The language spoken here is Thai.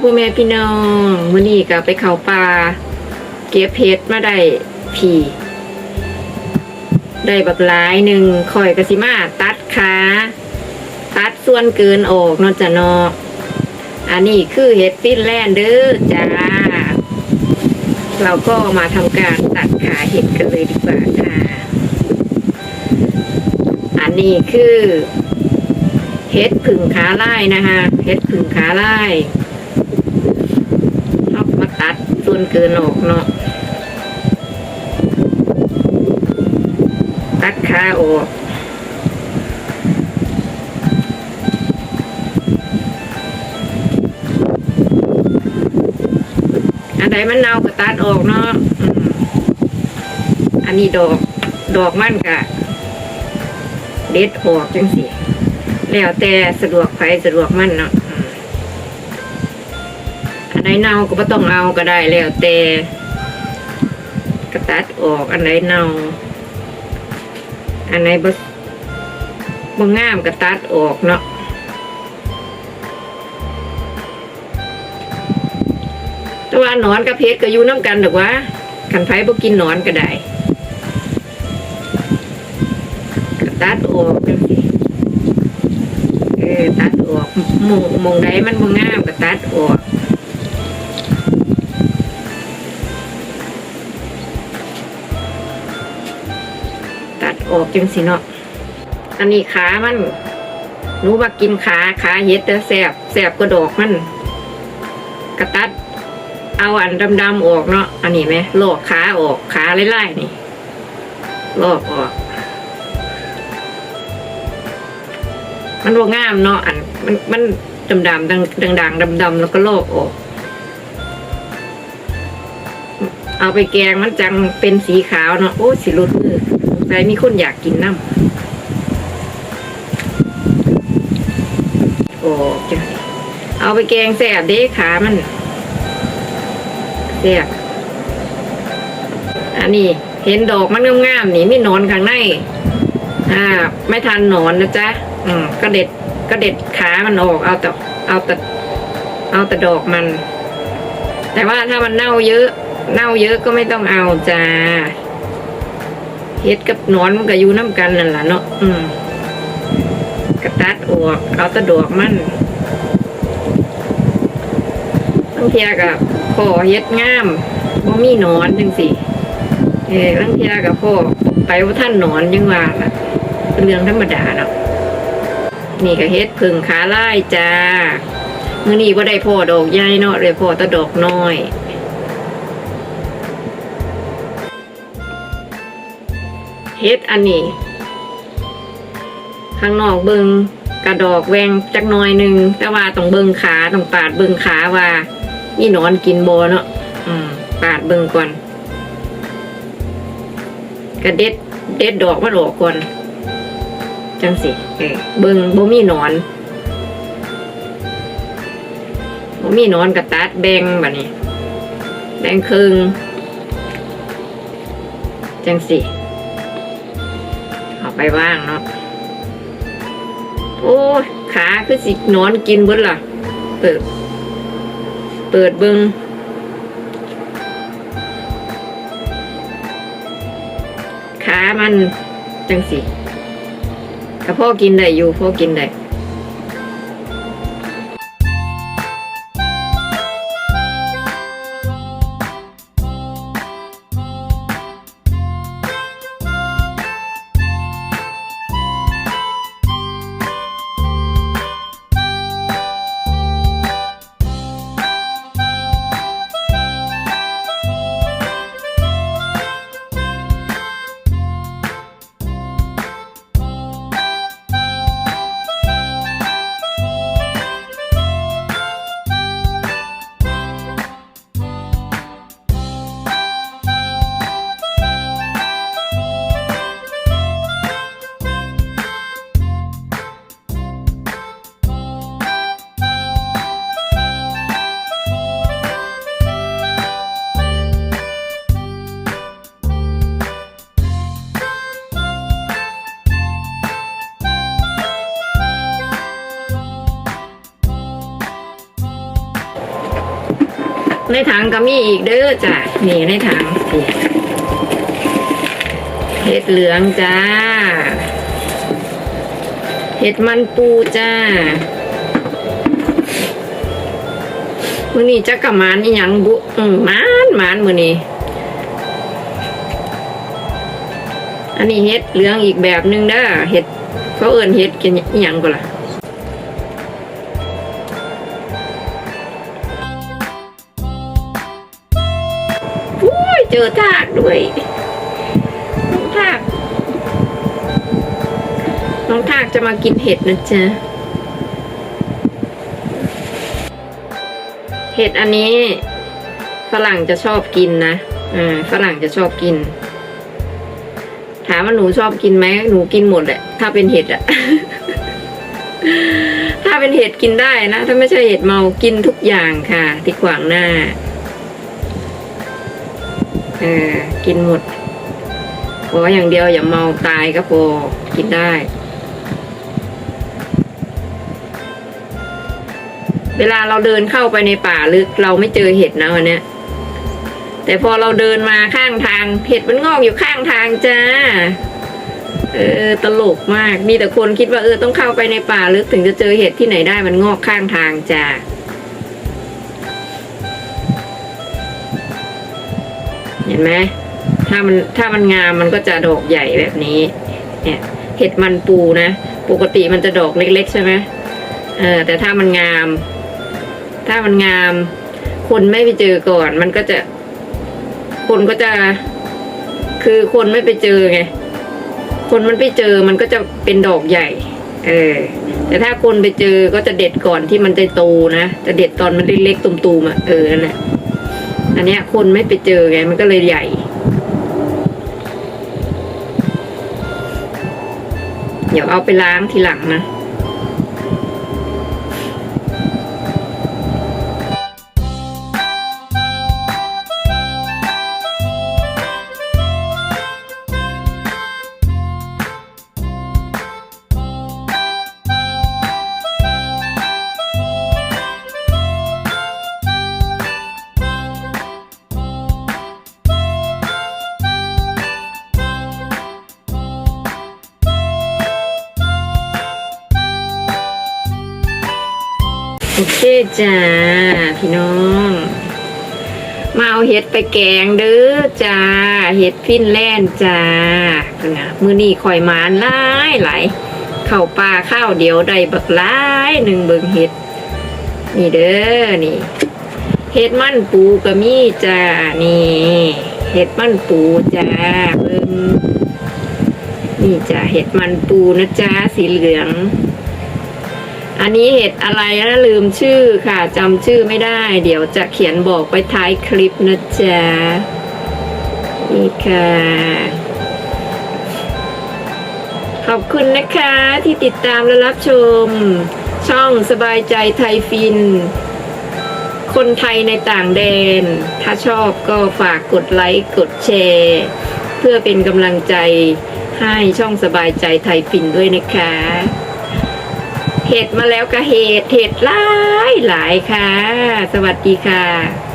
พ่อแม่พี่น้องมื้อนี้ก็ไปเขาป่าเก็บเพชรมาได้ผีได้บักหลายหนึ่งข่อยกสิมาตัดขาตัดส่วนเกินออกนาะจ้ะนาะอันนี้คือเห็ดฟินแลนด์เด้อจ้า เราก็มาทำการตัดขาเห็ดกันเลยดีกว่าค่ะ อันนี้คือเฮ็ดผึ่งขาไล่นะคะเฮ็ดผึ่งขาไล่ ตัดส่วนเกินออกเนาะตัดขาออกอันใดมันเน่าก็ตัดออกเนาะอันนี้ดอก ดอกมันกะเด็ดออกจังสิแล้วแต่สะดวกใครสะดวกมันเนาะ อันไหนเน่าก็ไม่ต้องเอาก็ได้แล้วแต่กระตัดออกอันไหนเน่าอันไหนบ่บ่งามกระตัดออกเนาะแต่ว่านอนกับเพชรก็อยู่น้ำกันหรอกวะขันไผบ่กินนอนก็ได้กระตัดออกจังสิเออตัดออกมองมงใดมันบ่งามก็ตัดออก ออกจังสิเนาะอันนี้ขามันหนูว่ากินขาขาเห็ดแต่แสบแสบก็ดอกมัน กระตัด เอาอันดำๆออกเนาะอันนี้ไหมลอกขาออกขาไล่ๆนี่ลอกออก มันว่างามเนาะอัน มันมันดำดำดังดังดังดำดำแล้วก็โลกออก เอาไปแกงมันจังเป็นสีขาวเนาะโอ้สิรุดมือ ใจมีคนอยากกินน้ำโอ้จังสิเอาไปแกงแสบเด้ขามันแสบอันนี้เห็นดอกมันงามๆนี่ไม่นอนข้างในอ่า ไม่ทันนอนนะจ๊ะอืมก็เด็ดก็เด็ดขามันออกเอาแต่เอาแต่เอาแต่ดอกมัน แต่ว่าถ้ามันเน่าเยอะ เน่าเยอะก็ไม่ต้องเอาจ้า เฮ็ดกับนอนมันก็อยู่น้ำกันนั่นแหละเนาะอืมกระตัดออกเอาต่ดอกมันบางเทียกับพ่อเฮ็ดงามบ่มีนอนจังสิเออบางเทียกับพ่อไปว่าท่านนอนยังว่าล่ะเป็นเรื่องธรรมดาเนาะนี่ก็เฮ็ดพึ่งขาไล่จ้ามื่อนี้ว่าได้พ่อดอกใหญ่เนาะเลยพ่อตะดอกน้อย เฮ็ดอันนี้ข้างนอกเบิงกระดอกแวงจักน่อยหนึ่งแต่ว่าต้องเบิงขาต้องปาดเบิงขาว่านี่นอนกินโบเนาะอืม ปาดเบิงก่อนกระเด็ดเด็ดดอกมันออกก่อนจังสิเออเบิงบ่มีนอนบ่มีนอนกระตัดแบ่งบัดนี้แบงครึ่งจังสิ ไปว่างเนาะโอ้ขาคือสิหนอนกินเบิดล่ะ เปิด เปิดเบิงขามันจังสิแต่พ่อกินได้อยู่พ่อกินได้ ในถังก็มีอีกเด้อจ้ะนี่ในถังเห็ดเหลืองจ้า เห็ดมันปูจ้ามือนี้จักกะมานอีหยังบุมมานมานมือนี้อันนี้เห็ดเหลืองอีกแบบหนึงเด้อเห็ดเขาเอิ้นเห็ดกินยังก็ล่ะ จอทากด้วยน้องทาก น้องทากจะมากินเห็ดนะจ๊ะ เห็ดอันนี้ฝรั่งจะชอบกินนะอ่าฝรั่งจะชอบกิน ถามว่าหนูชอบกินไหมหนูกินหมดแหละถ้าเป็นเห็ดอะถ้าเป็นเห็ดกินได้นะ ถ้าไม่ใช่เห็ดเมากินทุกอย่างค่ะ ที่ขวางหน้า เออกินหมดขออย่างเดียวอย่าเมาตายก็พอกินได้ เวลาเราเดินเข้าไปในป่าลึกเราไม่เจอเห็ดนะวันนี้แต่พอเราเดินมาข้างทาง เห็ดมันงอกอยู่ข้างทางจ้า เออตลกมาก มีแต่คนคิดว่าเออต้องเข้าไปในป่าลึกถึงจะเจอเห็ดที่ไหนได้มันงอกข้างทางจ้า เห็นไหมถ้ามันถ้ามันงามมันก็จะดอกใหญ่แบบนี้เนี่ยเห็ดมันปูนะ ปกติมันจะดอกเล็ก ๆ ใช่ไหมเออแต่ถ้ามันงาม ถ้ามันงาม คนไม่ไปเจอก่อน มันก็จะ คนก็จะ คือคนไม่ไปเจอไงคนมันไปเจอมันก็จะเป็นดอกใหญ่ เออ แต่ถ้าคนไปเจอก็จะเด็ดก่อนที่มันจะโตนะ จะเด็ดตอนมันเล็กๆตุ่มๆอะ เออนั่นแหละ อันเนี้ยคนไม่ไปเจอไงมันก็เลยใหญ่ เดี๋ยวเอาไปล้างทีหลังนะ จ้า พี่น้อง มาเอาเห็ดไปแกงเด้อจ้า เห็ดฟินแลนด์จ้าเป็นไงมือนี่ข่อยมานหลายหลายเข้าปลาข้าวเดียวได้บักหลายหนึ่งเบิงเห็ด นี่เด้อนี่เห็ดมันปูก็มีจ้านี่เห็ดมันปูจ้าเบิงนี่จ้าเห็ดมันปูนะจ้าสีเหลือง อันนี้เห็ดอะไรนะลืมชื่อค่ะจำชื่อไม่ได้ เดี๋ยวจะเขียนบอกไปท้ายคลิปนะจ๊ะนี่ค่ะ ขอบคุณนะคะที่ติดตามและรับชม ช่องสบายใจไทยฟิน คนไทยในต่างแดน ถ้าชอบก็ฝากกดไลค์กดแชร์ เพื่อเป็นกำลังใจให้ช่องสบายใจไทยฟินด้วยนะคะ เห็ดมาแล้วก็เห็ดเห็ดหลายหลายค่ะ สวัสดีค่ะ